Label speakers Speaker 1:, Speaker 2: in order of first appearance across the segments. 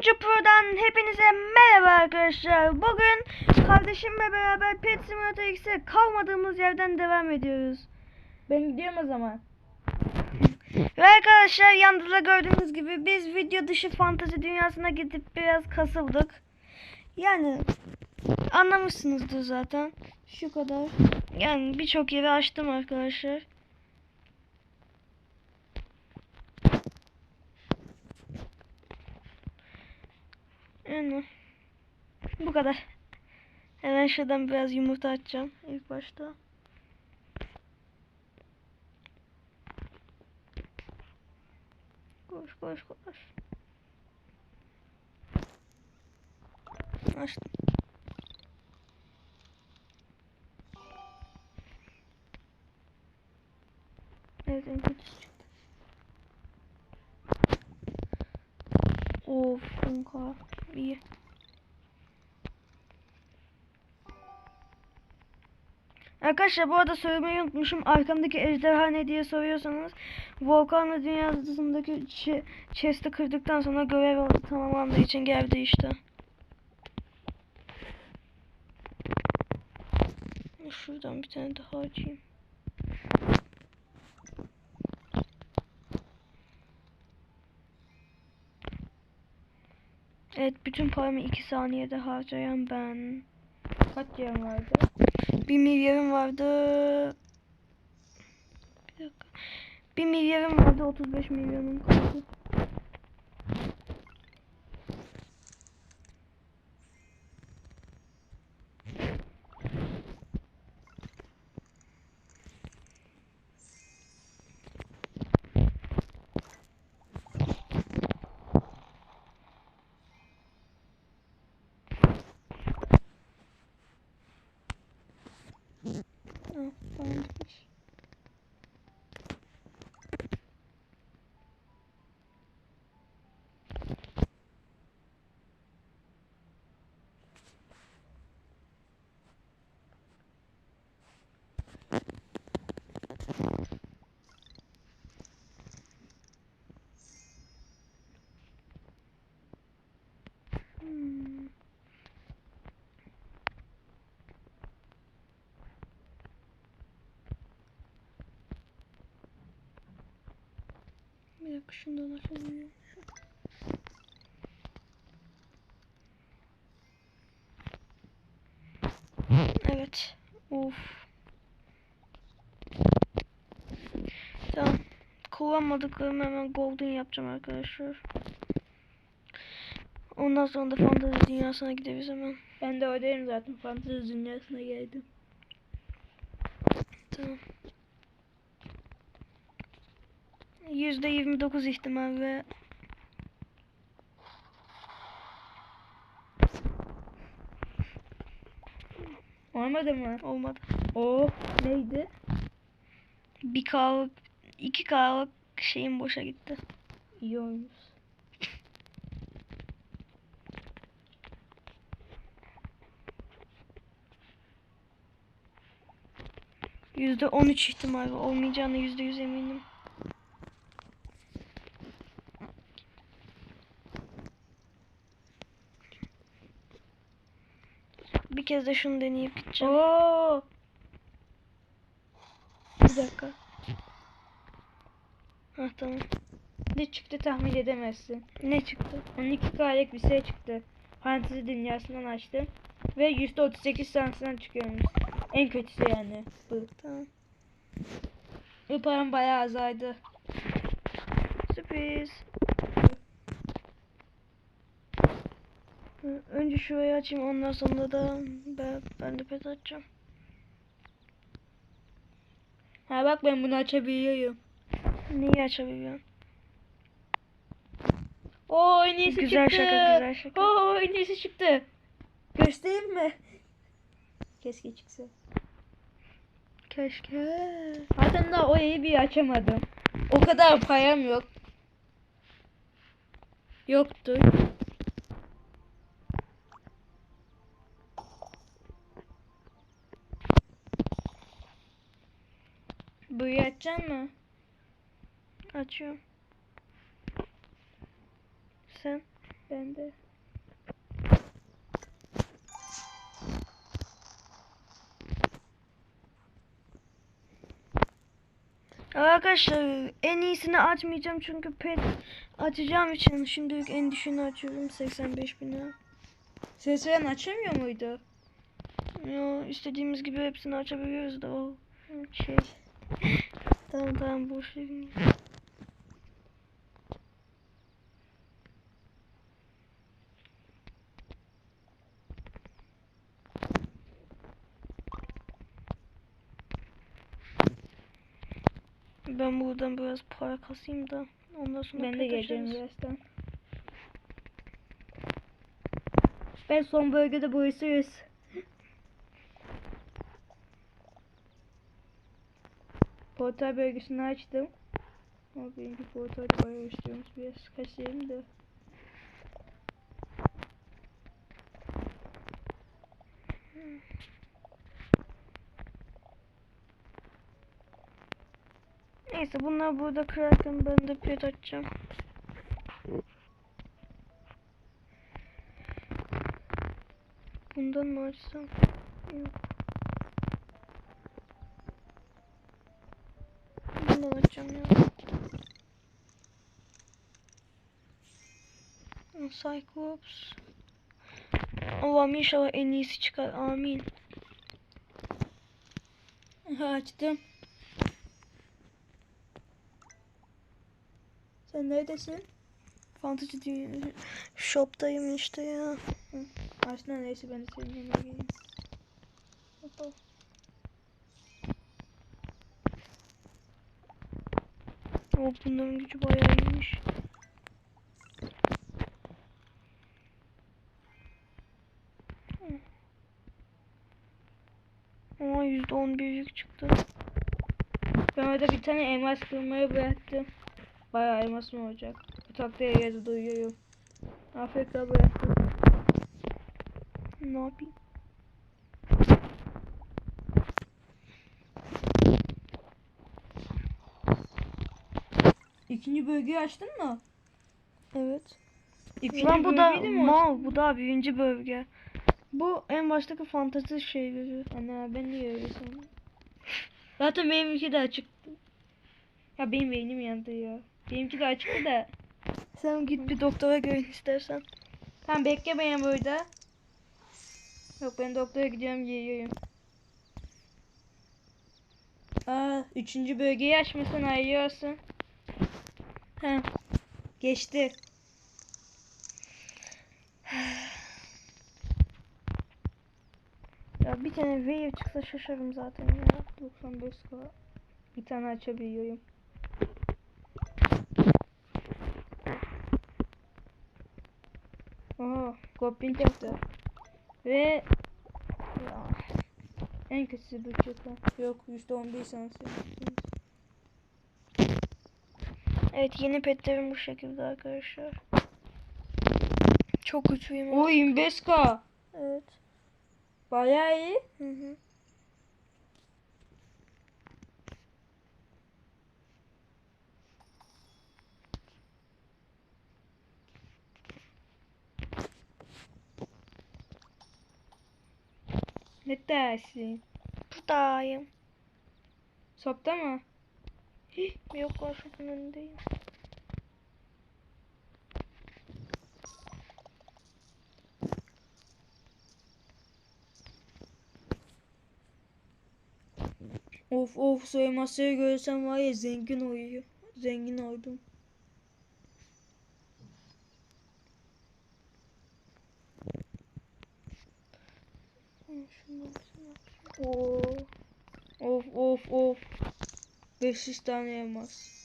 Speaker 1: Oyuncu Pro'dan hepinize merhaba arkadaşlar. Bugün kardeşimle beraber Pet Simulator X'e kalmadığımız yerden devam ediyoruz.
Speaker 2: Ben gidiyorum o zaman.
Speaker 1: Ve arkadaşlar yanda da gördüğünüz gibi biz video dışı fantezi dünyasına gidip biraz kasıldık. Yani anlamışsınızdır zaten. Şu kadar. Yani birçok yeri açtım arkadaşlar. Yani bu kadar. Hemen şuradan biraz yumurta açacağım ilk başta. Koş koş koş. Açtım. Evet en. Of kanka iyi. Arkadaşlar bu arada söylemeyi unutmuşum. Arkamdaki ejderha ne diye soruyorsanız Volkan'la dünyasındaki ç- chest'i kırdıktan sonra görev tamamlandığı için geldi işte. Şuradan bir tane daha açayım. Evet bütün paramı 2 saniyede harcayan ben.
Speaker 2: Kaç yerim vardı?
Speaker 1: Bir milyarım vardı. Bir dakika. Bir milyarım vardı 35 milyonum kaldı. Ah, param bitmiş. Hmm. Şundan açalım. Evet. Of. Tamam. Kullanmadıklarımı hemen golden yapacağım arkadaşlar. Ondan sonra da fantezi dünyasına gideriz hemen.
Speaker 2: Ben de oradayım zaten. Fantezi dünyasına geldim.
Speaker 1: %29 ihtimal ve
Speaker 2: Olmadı mı?
Speaker 1: Olmadı.
Speaker 2: O neydi?
Speaker 1: Bir kahve, iki kahve şeyim boşa gitti.
Speaker 2: İyi olmuş.
Speaker 1: %13 ihtimal olmayacağını %100 eminim. Kez de şunu deneyip gideceğim.
Speaker 2: Oo.
Speaker 1: Bir dakika. Hah tamam.
Speaker 2: Ne çıktı tahmin edemezsin.
Speaker 1: Ne çıktı?
Speaker 2: 12 karelik bir şey çıktı. Fantezi dünyasından açtım. Ve %38 şansından çıkıyormuş. En kötüsü yani. Bu.
Speaker 1: Tamam.
Speaker 2: Bu param bayağı azaydı.
Speaker 1: Sürpriz. Önce şurayı açayım ondan sonra da ben, ben de pet açacağım.
Speaker 2: Ha bak ben bunu açabiliyorum.
Speaker 1: Neyi açabiliyorum?
Speaker 2: Oo en iyisi
Speaker 1: Güzel
Speaker 2: çıktı.
Speaker 1: şaka, güzel şaka.
Speaker 2: Oo en iyisi çıktı. Göstereyim mi? Keşke çıksa.
Speaker 1: Keşke.
Speaker 2: Zaten daha o evi bir açamadım. O kadar param yok. Yoktu. Burayı açacaksın mı?
Speaker 1: Açıyorum. Sen?
Speaker 2: Ben de.
Speaker 1: Arkadaşlar en iyisini açmayacağım çünkü pet açacağım için şimdilik en düşüğünü açıyorum 85 bine.
Speaker 2: Ses veren açamıyor muydu?
Speaker 1: Ya istediğimiz gibi hepsini açabiliyoruz da o şey. Tamam tamam boş verin. Ben buradan biraz para kasayım da ondan sonra
Speaker 2: Ben de geleceğim birazdan. Ben son bölgede boyusuyuz. Portal bölgesini açtım. Ama birinci portalda bayağı istiyormuş biraz kasayım da.
Speaker 1: Neyse bunlar burada kırarken ben de pet açacağım. Bundan mı açsam? Yok. Bundan açacağım ya. Cyclops. Allah'ım inşallah en iyisi çıkar. Amin.
Speaker 2: Açtım. Sen neredesin?
Speaker 1: Fantasy Shop'tayım işte ya.
Speaker 2: Aslında neyse ben de senin yanına geleyim. Hoppa.
Speaker 1: O bunların gücü bayağı iyiymiş. Ama yüzde on büyük çıktı.
Speaker 2: Ben orada bir tane elmas kırmayı bıraktım. Bayağı elmasım olacak. Bu taktiğe yazı duyuyorum. Afrika bıraktım.
Speaker 1: Ne yapayım?
Speaker 2: İkinci bölgeyi açtın mı?
Speaker 1: Evet.
Speaker 2: İkinci
Speaker 1: Lan bu da mal, bu da birinci bölge. Bu en baştaki fantezi şeyleri.
Speaker 2: Ana ben niye öyle? Zaten benimki de açıktı. Ya benim beynim yandı ya. Benimki de açıktı da.
Speaker 1: Sen git bir doktora görün istersen.
Speaker 2: Tamam bekle beni burada. Yok ben doktora gidiyorum geliyorum. Aa, üçüncü bölgeyi açmışsın ayıyorsun. Ha, geçti.
Speaker 1: Ya bir tane wave çıksa şaşarım zaten ya.
Speaker 2: 95 k. Bir tane açabiliyorum. Oha, Goblin çıktı. Ve ya, en kötüsü bu çıktı. Yok %11 şansı.
Speaker 1: Evet yeni petlerim bu şekilde arkadaşlar. Çok güçlüyüm.
Speaker 2: O 25 k.
Speaker 1: Evet.
Speaker 2: Bayağı iyi.
Speaker 1: Hı hı.
Speaker 2: Ne dersin?
Speaker 1: Buradayım.
Speaker 2: Sopta mı?
Speaker 1: Yok var şunun önündeyim.
Speaker 2: Of of soymasayı görsem var ya zengin oluyor. Zengin. Oo. Of of of. 500 tane elmas.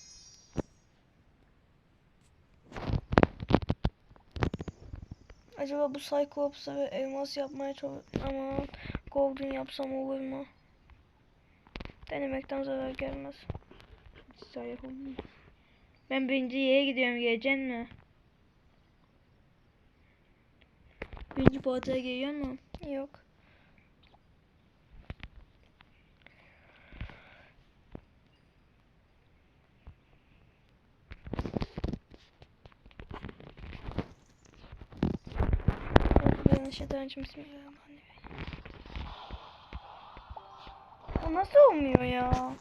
Speaker 1: Acaba bu Cyclops'a ve elmas yapmaya çalış ama golden yapsam olur mu? Denemekten zarar gelmez.
Speaker 2: Güzel yapalım. Ben birinci yere gidiyorum geleceksin mi? Birinci portaya geliyor mu?
Speaker 1: Yok. Mineşşeytanirracim. Bismillahirrahmanirrahim. Bu nasıl olmuyor ya?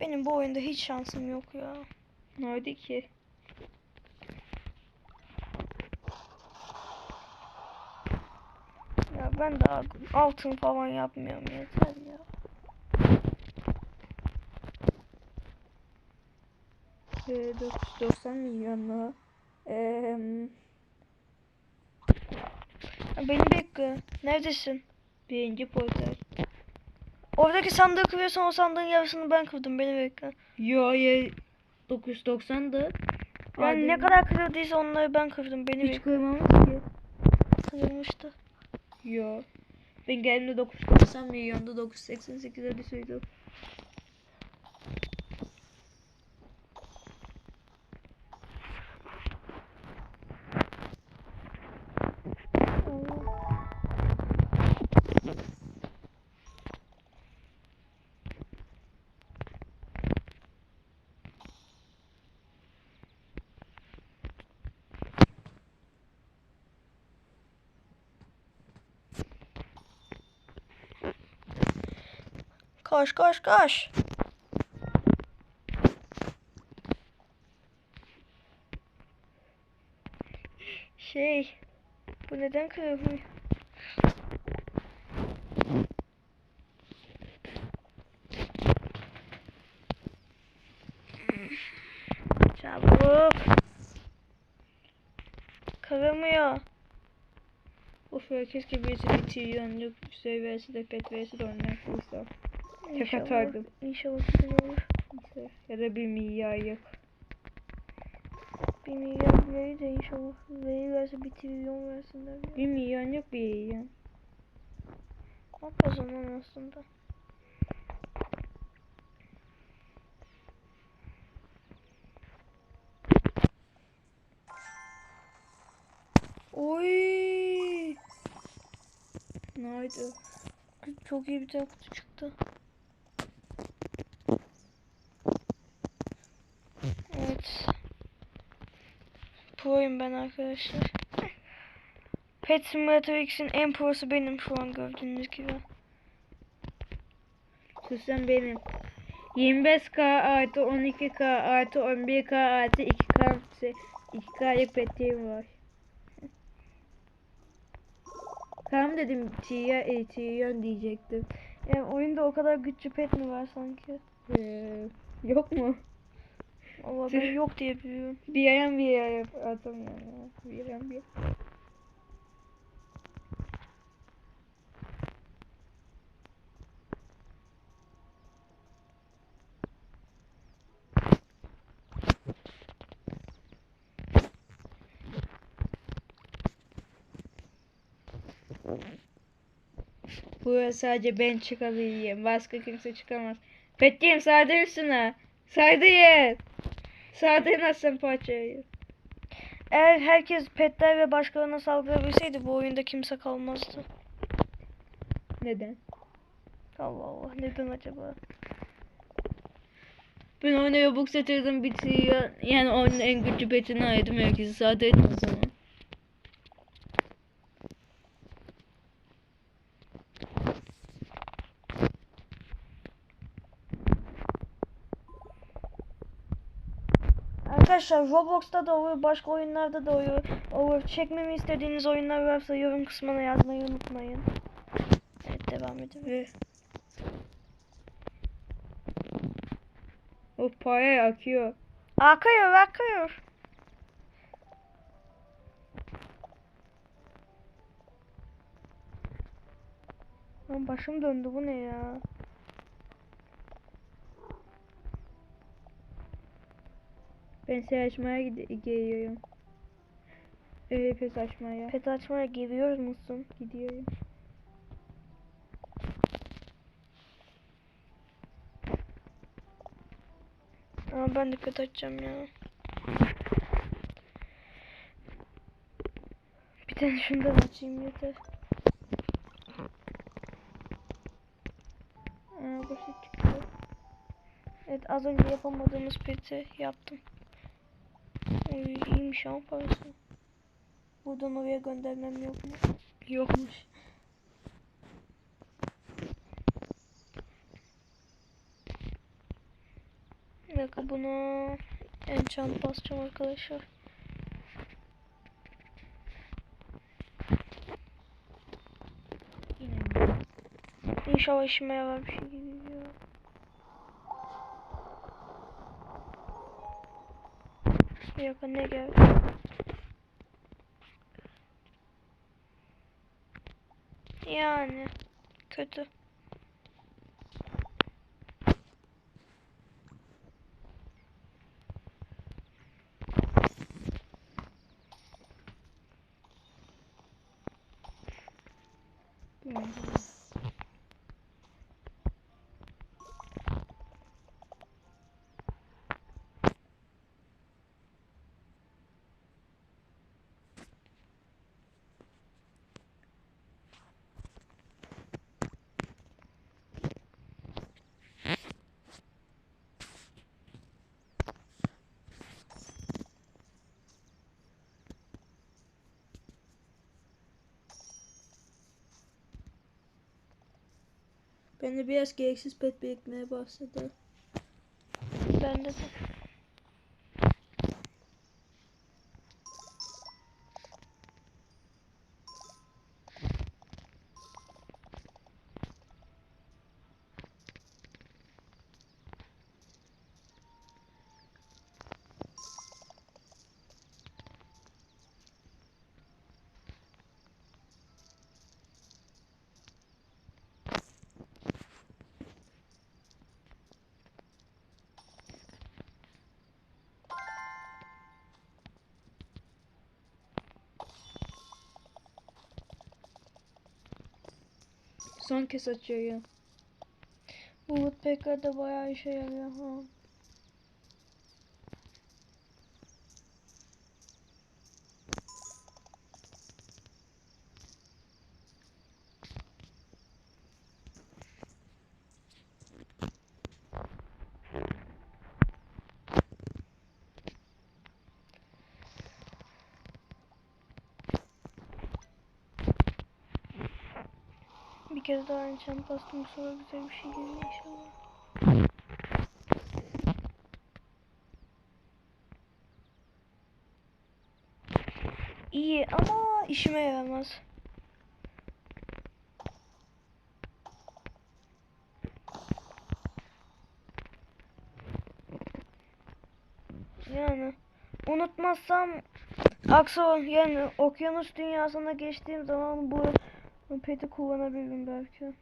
Speaker 1: Benim bu oyunda hiç şansım yok ya.
Speaker 2: Ne oldu ki?
Speaker 1: Ya ben daha altın falan yapmıyorum yeter ya.
Speaker 2: Ee, 990 milyonlu. Ee,
Speaker 1: Beni bekle. Neredesin?
Speaker 2: birinci portal.
Speaker 1: Oradaki sandığı kırıyorsan o sandığın yarısını ben kırdım. Beni bekle.
Speaker 2: Yo ya 990'dı.
Speaker 1: Yani ne kadar kırıldıysa onları ben kırdım. Beni
Speaker 2: hiç
Speaker 1: bekle.
Speaker 2: kırmamış ki.
Speaker 1: Kırılmıştı.
Speaker 2: Yo. Ben geldiğimde 990 milyonda 988'e düşürdüm.
Speaker 1: Koş koş koş. Şey. Bu neden kırılmıyor? Çabuk. Kırılmıyor.
Speaker 2: Of ya keşke birisi bir trilyonluk seviyesi de pet versi de oynayabilsem. Tek atardım.
Speaker 1: İnşallah güzel olur.
Speaker 2: Ya da bir milyarlık.
Speaker 1: Bir milyar verir de inşallah verirlerse bir trilyon versinler.
Speaker 2: Bir milyonluk bir milyon.
Speaker 1: Bak o zaman aslında. Oy!
Speaker 2: Nerede?
Speaker 1: Çok iyi bir tane kutu çıktı. Evet. Pro'yum ben arkadaşlar. Pet Simulator X'in en prosu benim şu an gördüğünüz gibi.
Speaker 2: Susan benim. 25k artı 12k artı 11k artı 2k 2k'lık petiğim var. Kam dedim Tiya e, Tiyan diyecektim.
Speaker 1: Yani oyunda o kadar güçlü pet mi var sanki?
Speaker 2: Ee, yok mu?
Speaker 1: Allah ben yok diye biliyorum.
Speaker 2: Bir yayan bir yayan atamıyorum ya. Bir yayan bir Buraya sadece ben çıkabileyim. Başka kimse çıkamaz. Pettiğim sağda üstüne. Sağda yer. Sağda nasıl parçayı?
Speaker 1: Eğer herkes petler ve başkalarına saldırabilseydi bu oyunda kimse kalmazdı.
Speaker 2: Neden?
Speaker 1: Allah Allah neden acaba?
Speaker 2: Ben oyuna Robux satırdım bitiyor. Yani oyunun en güçlü petini ayırdım. Herkesi sağda ettim o zaman.
Speaker 1: Arkadaşlar Roblox'ta da olur, başka oyunlarda da olur. olur. Çekmemi istediğiniz oyunlar varsa yorum kısmına yazmayı unutmayın. Evet devam edelim.
Speaker 2: O para akıyor.
Speaker 1: Akıyor akıyor. Lan başım döndü bu ne ya?
Speaker 2: Ben seni açmaya geliyorum. Öyle pes açmaya
Speaker 1: Pet açmaya geliyor musun?
Speaker 2: gidiyorum.
Speaker 1: Ama ben de pet açacağım ya. Bir tane şundan açayım yeter. Aa, basit çıktı. Evet az önce yapamadığımız peti yaptım. Oy, iyiymiş ama parası. Buradan oraya göndermem yok mu? Yokmuş. Bir dakika buna enchant basacağım arkadaşlar. İnşallah işime yarar bir şey geliyor. Dakika ne geldi? Yani kötü.
Speaker 2: Yine mi? Ben de biraz gereksiz pet birikmeye başladı.
Speaker 1: Bende de.
Speaker 2: Son kez açıyorum.
Speaker 1: Bu woodpecker de bayağı işe yarıyor ha. Kez daha enchant bastım sonra güzel bir şey gelir inşallah. İyi ama işime yaramaz. Yani unutmazsam Akso yani okyanus dünyasına geçtiğim zaman bu peti kullanabilirim belki.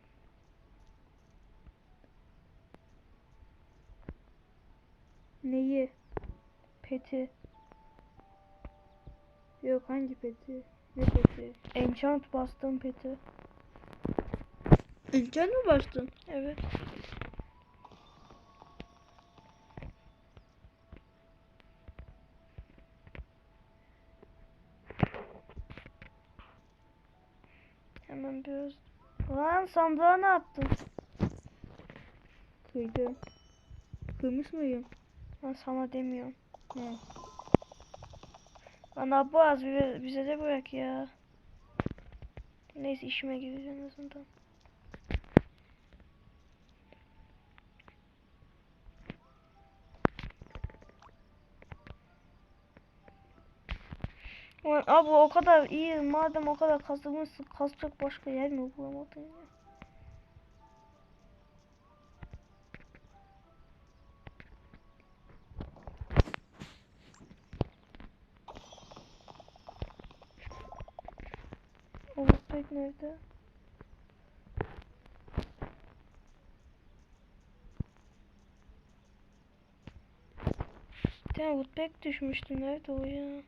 Speaker 2: Neyi?
Speaker 1: Peti.
Speaker 2: Yok hangi peti? Ne peti?
Speaker 1: Enchant bastım peti.
Speaker 2: Enchant mı bastın?
Speaker 1: Evet. Biraz... Lan sandığa ne yaptın?
Speaker 2: Kıydım. Kıymış mıyım?
Speaker 1: Ben sana demiyorum.
Speaker 2: He.
Speaker 1: Lan Abbas bize, de bırak ya. Neyse işime gelir en azından. Ulan abi o kadar iyi madem o kadar kazılmışsın kazacak başka yer mi bulamadın ya? Umut nerede? Bir tane Woodpeck düşmüştü. Nerede o ya?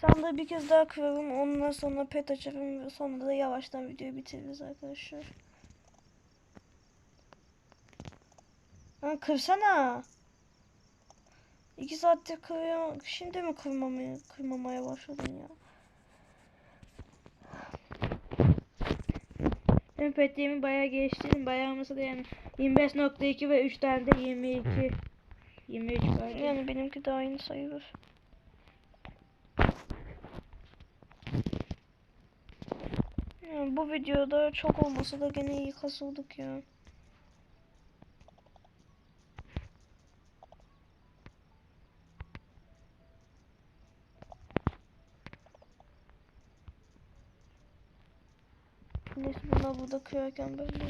Speaker 1: Sandığı bir kez daha kırarım. Ondan sonra pet açarım ve sonra da yavaştan videoyu bitiririz arkadaşlar. Lan kırsana. İki saattir kırıyorum. Şimdi mi kırmamaya, kırmamaya başladın ya?
Speaker 2: Ben petiğimi bayağı geliştirdim. Bayağı olmasa da yani 25.2 ve 3 tane de 22. 23 var.
Speaker 1: Yani benimki de aynı sayılır. Yani bu videoda çok olmasa da gene iyi kasıldık ya. Neyse bunlar burada kırarken ben de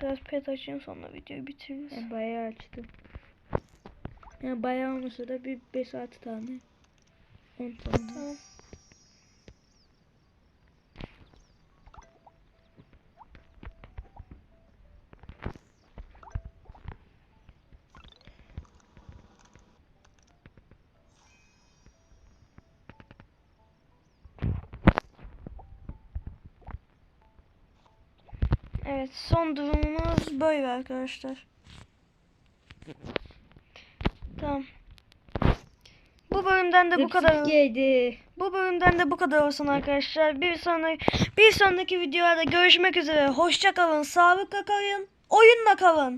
Speaker 1: biraz pet açayım sonra videoyu bitiririz.
Speaker 2: Ben bayağı açtım. Yani bayağı olmasa da bir 5-6 tane. 10 tane.
Speaker 1: Tamam. Evet son durumumuz böyle arkadaşlar. Tamam. Bu bölümden de bu kadar. Bu bölümden de bu kadar olsun arkadaşlar. Bir sonraki bir sonraki videoda görüşmek üzere. Hoşça kalın, sağlıkla kalın, oyunla kalın.